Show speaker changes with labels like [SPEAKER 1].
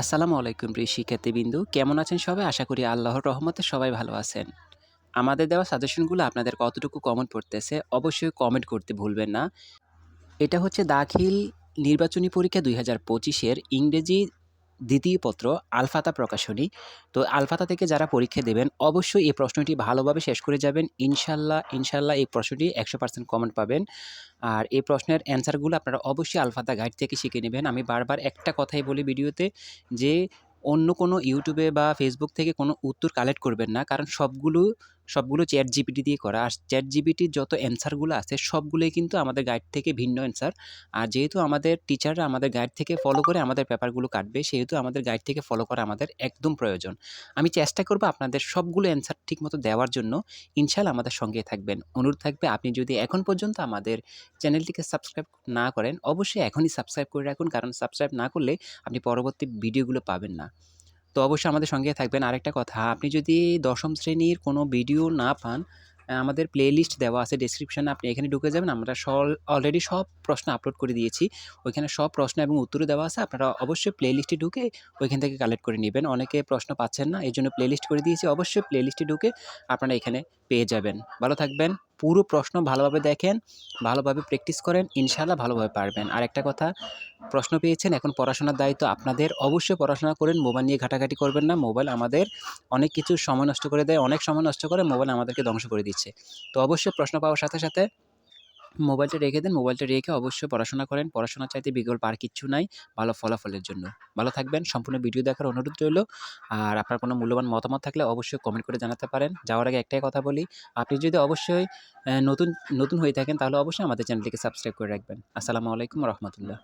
[SPEAKER 1] আসসালামু আলাইকুম প্রিয় শিক্ষার্থীবৃন্দু। কেমন আছেন সবাই? আশা করি আল্লাহর রহমতে সবাই ভালো আছেন। আমাদের দেওয়া সাজেশনগুলো আপনাদের কতটুকু কমেন্ট পড়তেছে। অবশ্যই কমেন্ট করতে ভুলবেন না। এটা হচ্ছে দাখিল নির্বাচনী পরীক্ষা দুই হাজার পঁচিশের ইংরেজি দ্বিতীয় পত্র, আলফাতা প্রকাশনী। তো আলফাতা থেকে যারা পরীক্ষা দেবেন, অবশ্যই এই প্রশ্নটি ভালোভাবে শেষ করে যাবেন। ইনশাল্লাহ ইনশাল্লাহ এই প্রশ্নটি একশো পার্সেন্ট কমেন্ট পাবেন। আর এই প্রশ্নের অ্যান্সারগুলো আপনারা অবশ্যই আলফাতা গাইড থেকে শিখে নেবেন। আমি বারবার একটা কথাই বলি ভিডিওতে, যে অন্য কোনো ইউটিউবে বা ফেসবুক থেকে কোনো উত্তর কালেক্ট করবেন না। কারণ সবগুলো সবগুলো চ্যাট জিপিটি দিয়ে করা। আর চ্যাট জিপিটির যত অ্যান্সারগুলো আছে, সবগুলোই কিন্তু আমাদের গাইড থেকে ভিন্ন অ্যান্সার আর যেহেতু আমাদের টিচাররা আমাদের গাইড থেকে ফলো করে আমাদের পেপারগুলো কাটবে, সেহেতু আমাদের গাইড থেকে ফলো করা আমাদের একদম প্রয়োজন। আমি চেষ্টা করব আপনাদের সবগুলো অ্যান্সার ঠিকমতো দেওয়ার জন্য। ইনশাল্লাহ আমাদের সঙ্গে থাকবেন। অনুরোধ থাকবে, আপনি যদি এখন পর্যন্ত আমাদের চ্যানেলটিকে সাবস্ক্রাইব না করেন, অবশ্যই এখনই সাবস্ক্রাইব করে রাখুন। কারণ সাবস্ক্রাইব না করলে আপনি পরবর্তী ভিডিওগুলো পাবেন না। তো অবশ্যই আমাদের সঙ্গে থাকবেন। আরেকটা কথা, আপনি যদি দশম শ্রেণির কোনো ভিডিও না পান আমাদের প্লেলিস্ট দেওয়া আছে ডেসক্রিপশনে আপনি এখানে ঢুকে যাবেন। আমরা সল অলরেডি সব প্রশ্ন আপলোড করে দিয়েছি। ওইখানে সব প্রশ্ন এবং উত্তরও দেওয়া আছে। আপনারা অবশ্যই প্লেলিস্টে ঢুকে ওইখান থেকে কালেক্ট করে নেবেন। অনেকে প্রশ্ন পাচ্ছেন না এই জন্য প্লেলিস্ট করে দিয়েছি। অবশ্যই প্লেলিস্টে ঢুকে আপনারা এখানে পেয়ে যাবেন। ভালো থাকবেন। পুরো প্রশ্ন ভালোভাবে দেখেন, ভালোভাবে প্র্যাকটিস করেন ইনশাল্লাহ ভালোভাবে পারবেন। আর একটা কথা, প্রশ্ন পেয়েছেন, এখন পড়াশোনার দায়িত্ব আপনাদের। অবশ্যই পড়াশোনা করেন, মোবাইল নিয়ে ঘাটাঘাটি করবেন না, মোবাইল আমাদের অনেক কিছু সময় নষ্ট করে দেয়, অনেক সময় নষ্ট করে মোবাইল আমাদেরকে ধ্বংস করে দিচ্ছে। তো অবশ্যই প্রশ্ন পাওয়ার সাথে সাথে মোবাইলটা রেখে দেন, মোবাইলটা রেখে অবশ্যই পড়াশোনা করেন। পড়াশোনা চাইতে বিকল্প আর কিচ্ছু নাই, ভালো ফলাফলের জন্য। ভালো থাকবেন, সম্পূর্ণ ভিডিও দেখার অনুরোধ রইল। আর আপনার কোনো মূল্যবান মতামত থাকলে অবশ্যই কমেন্ট করে জানাতে পারেন। যাওয়ার আগে একটাই কথা বলি, আপনি যদি অবশ্যই নতুন নতুন হয়ে থাকেন তাহলে অবশ্যই আমাদের চ্যানেলটিকে সাবস্ক্রাইব করে রাখবেন। আসসালামু আলাইকুম রহমতুল্লাহ।